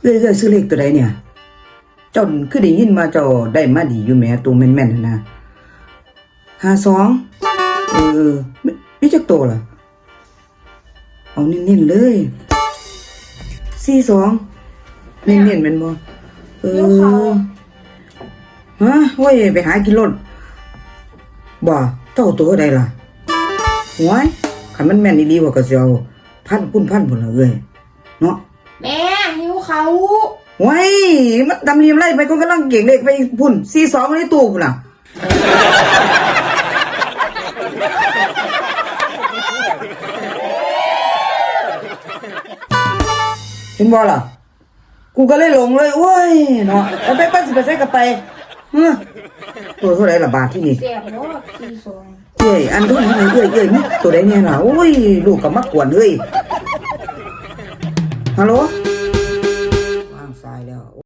เอ้ยเอ้ยซื้อเลขตัวใดเนี่ย เจ้าคือได้ยินมาเจ้าได้มาดีอยู่แหมตัวแม่นๆนั่นนะห้าสองเออมีมีจักตัวล่ะเอาเน้นๆเลยสี่สองเน้นๆแม่นบ่เอเดี๋ยวเขาอฮะเว้ยไปหากินรถบ่เจ้าตัวใดล่ะหวยคันมันแม่นอีหลีว่าก็สิเอาพันพุ่นพันพุ่นละเอ้ยเนาะ แม่หิวเขาไว้ยมันดำเรียมไล่ไปก็กำลังเก่งเด็กไปพุ่นซีสองในตู้พุ่นน่ะเห็นบ่ล่ะ กูก็เลยหลงเลยโอ้ยเนาะเอาไปปั้นสิไปใส่กับไปเฮ้อตัวเท่าไหรล่ะบาทที่นี่เสียบเนาะสี่สองเอ้ยอันทุนเอ้ยเอ้ยเอ้ยนี่ตัวใดเนี่ยล่ะโอ้ยลูกก็มากวนเฮ้ย ฮัลโหล